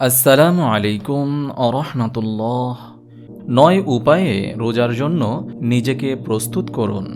আসসালামু আলাইকুম আরহামতুল্লাহ নয় উপায়ে রোজার জন্য নিজেকে প্রস্তুত করুন।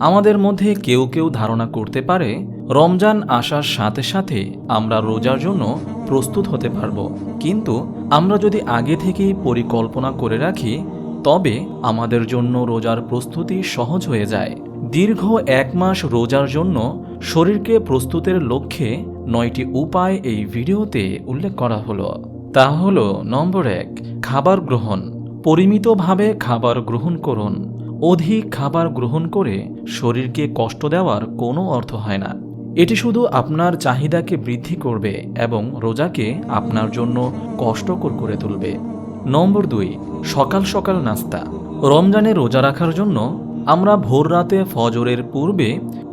আমাদের মধ্যে কেউ কেউ ধারণা করতে পারে, রমজান আসার সাথে সাথে আমরা রোজার জন্য প্রস্তুত হতে পারব। কিন্তু আমরা যদি আগে থেকেই পরিকল্পনা করে রাখি, তবে আমাদের জন্য রোজার প্রস্তুতি সহজ হয়ে যায়। দীর্ঘ এক মাস রোজার জন্য শরীরকে প্রস্তুতের লক্ষ্যে নয়টি উপায় এই ভিডিওতে উল্লেখ করা হলো। তা হলো, নম্বর এক, খাবার গ্রহণ। পরিমিতভাবে খাবার গ্রহণ করুন। অধিক খাবার গ্রহণ করে শরীরকে কষ্ট দেওয়ার কোনো অর্থ হয় না। এটি শুধু আপনার চাহিদাকে বৃদ্ধি করবে এবং রোজাকে আপনার জন্য কষ্টকর করে তুলবে। নম্বর দুই, সকাল সকাল নাস্তা। রমজানে রোজা রাখার জন্য আমরা ভোর রাতে ফজরের পূর্বে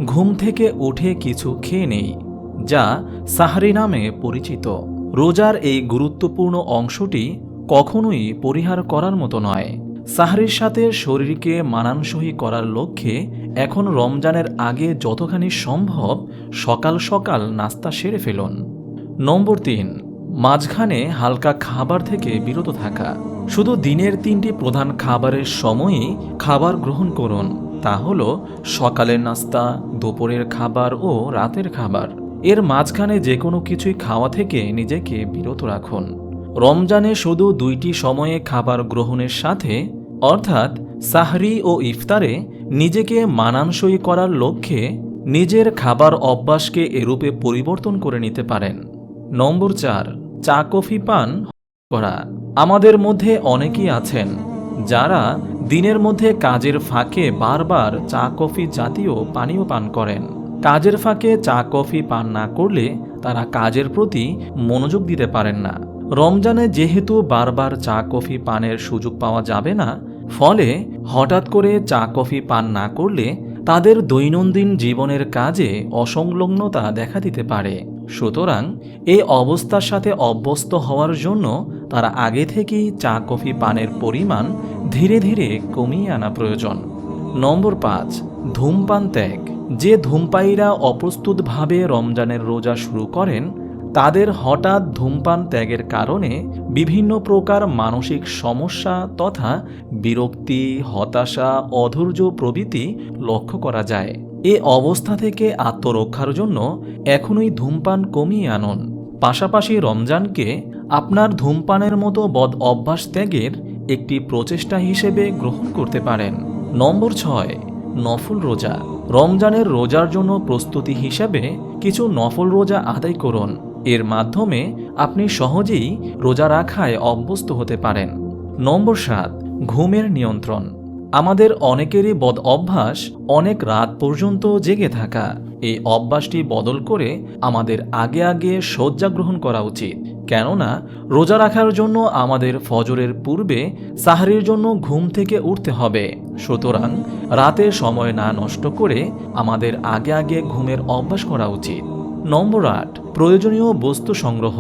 ঘুম থেকে উঠে কিছু খেয়ে নেই, যা সাহারি নামে পরিচিত। রোজার এই গুরুত্বপূর্ণ অংশটি কখনোই পরিহার করার মতো নয়। সাহারির সাথে শরীরকে মানানসই করার লক্ষ্যে এখন রমজানের আগে যতখানি সম্ভব সকাল সকাল নাস্তা সেরে ফেলুন। নম্বর তিন, মাঝখানে হালকা খাবার থেকে বিরত থাকা। শুধু দিনের তিনটি প্রধান খাবারের সময়ই খাবার গ্রহণ করুন। তা হল সকালের নাস্তা, দুপুরের খাবার ও রাতের খাবার। এর মাঝখানে যে কোনো কিছুই খাওয়া থেকে নিজেকে বিরত রাখুন। রমজানে শুধু দুইটি সময়ে খাবার গ্রহণের সাথে, অর্থাৎ সাহরি ও ইফতারে নিজেকে মানানসই করার লক্ষ্যে নিজের খাবার অভ্যাসকে এরূপে পরিবর্তন করে নিতে পারেন। নম্বর চার, চা, কফি, পান করা আমাদের মধ্যে অনেকেই আছেন যারা দিনের মধ্যে কাজের ফাঁকে বারবার চা, কফি জাতীয় পানীয় পান করেন। কাজের ফাঁকে চা, কফি পান না করলে তারা কাজের প্রতি মনোযোগ দিতে পারেন না। রমজানে যেহেতু বারবার চা, কফি পানের সুযোগ পাওয়া যাবে না, ফলে হঠাৎ করে চা, কফি পান না করলে তাদের দৈনন্দিন জীবনের কাজে অসংলগ্নতা দেখা দিতে পারে। সুতরাং এই অবস্থার সাথে অভ্যস্ত হওয়ার জন্য তারা আগে থেকেই চা, কফি, পানের পরিমাণ ধীরে ধীরে কমিয়ে আনা প্রয়োজন। নম্বর পাঁচ, ধূমপান ত্যাগ। যে ধূমপায়ীরা অপ্রস্তুতভাবে রমজানের রোজা শুরু করেন, তাদের হঠাৎ ধূমপান ত্যাগের কারণে বিভিন্ন প্রকার মানসিক সমস্যা তথা বিরক্তি, হতাশা, অধৈর্য প্রভৃতি লক্ষ্য করা যায়। এ অবস্থা থেকে আত্মরক্ষার জন্য এখনই ধূমপান কমিয়ে আনুন। পাশাপাশি রমজানকে আপনার ধূমপানের মতো বদ অভ্যাস ত্যাগের একটি প্রচেষ্টা হিসেবে গ্রহণ করতে পারেন। নম্বর ছয়, নফল রোজা। রমজানের রোজার জন্য প্রস্তুতি হিসেবে কিছু নফল রোজা আদায় করুন। এর মাধ্যমে আপনি সহজেই রোজা রাখায় অভ্যস্ত হতে পারেন। নম্বর সাত, ঘুমের নিয়ন্ত্রণ। আমাদের অনেকেরই বদ অভ্যাস অনেক রাত পর্যন্ত জেগে থাকা। এই অভ্যাসটি বদল করে আমাদের আগে আগে শয্যা গ্রহণ করা উচিত। কেননা, রোজা রাখার জন্য আমাদের ফজরের পূর্বে সাহারির জন্য ঘুম থেকে উঠতে হবে। সুতরাং রাতে সময় না নষ্ট করে আমাদের আগে আগে ঘুমের অভ্যাস করা উচিত। নম্বর আট, প্রয়োজনীয় বস্তু সংগ্রহ।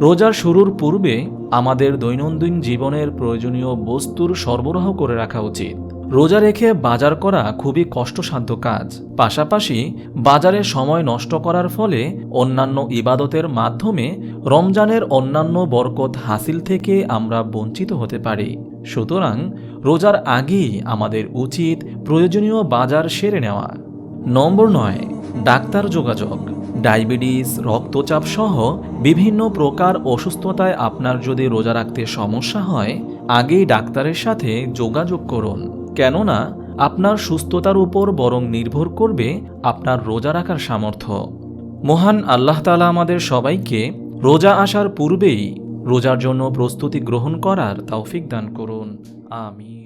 রোজার শুরুর পূর্বে আমাদের দৈনন্দিন জীবনের প্রয়োজনীয় বস্তুর সরবরাহ করে রাখা উচিত। রোজা রেখে বাজার করা খুবই কষ্টসাধ্য কাজ। পাশাপাশি বাজারে সময় নষ্ট করার ফলে অন্যান্য ইবাদতের মাধ্যমে রমজানের অন্যান্য বরকত হাসিল থেকে আমরা বঞ্চিত হতে পারি। সুতরাং রোজার আগেই আমাদের উচিত প্রয়োজনীয় বাজার সেরে নেওয়া। নম্বর নয়, ডাক্তার যোগাযোগ। ডায়াবেটিস, রক্তচাপ সহ বিভিন্ন প্রকার অসুস্থতায় আপনার যদি রোজা রাখতে সমস্যা হয়, আগেই ডাক্তারের সাথে যোগাযোগ করুন। কেননা আপনার সুস্থতার উপর বরং নির্ভর করবে আপনার রোজা রাখার সামর্থ্য। মহান আল্লাহ তালা আমাদের সবাইকে রোজা আসার পূর্বেই রোজার জন্য প্রস্তুতি গ্রহণ করার তৌফিক দান করুন। আমিন।